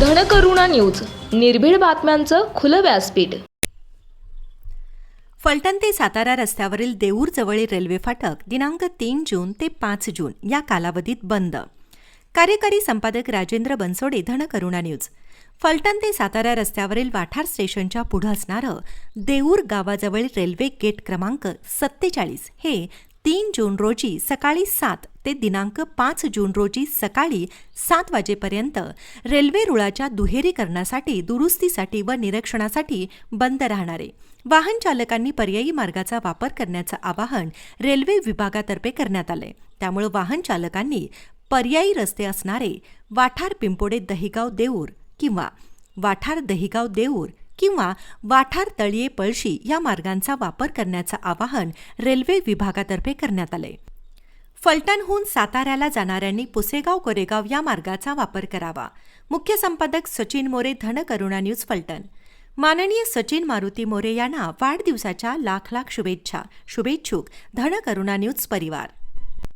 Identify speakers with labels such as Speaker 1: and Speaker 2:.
Speaker 1: Dhankaruna news निर्भीड बातम्यांचं खुलं व्यासपीठ.
Speaker 2: फलटण ते सातारा रस्त्यावरील देऊर जवळील रेल्वे फाटक दिनांक तीन जून ते पाच जून या कालावधीत बंद. कार्यकारी संपादक राजेंद्र बनसोडे धनकरुणा न्यूज. फलटण ते सातारा रस्त्यावरील वाठार स्टेशनच्या पुढं असणारं देऊर गावाजवळील रेल्वे गेट क्रमांक सत्तेचाळीस हे तीन जून रोजी सकाळी सात ते दिनांक पाच जून रोजी सकाळी सात वाजेपर्यंत रेल्वे रुळाच्या दुहेरीकरणासाठी दुरुस्तीसाठी व निरीक्षणासाठी बंद राहणारे. वाहन चालकांनी पर्यायी मार्गाचा वापर करण्याचं आवाहन रेल्वे विभागातर्फे करण्यात आलंय. त्यामुळे वाहन चालकांनी पर्यायी रस्ते असणारे वाठार पिंपोडे दहिगाव देऊर किंवा वाठार दहिगाव देऊर किंवा वाठार तळिये पळशी या मार्गांचा वापर करण्याचं आवाहन रेल्वे विभागातर्फे करण्यात आलंय. फलटणहून साताऱ्याला जाणाऱ्यांनी पुसेगाव कोरेगाव या मार्गाचा वापर करावा. मुख्य संपादक सचिन मोरे धनकरुणा न्यूज फलटण. माननीय सचिन मारुती मोरे यांना वाढदिवसाच्या लाख लाख शुभेच्छा शुभेच्छुक धनकरुणा न्यूज परिवार.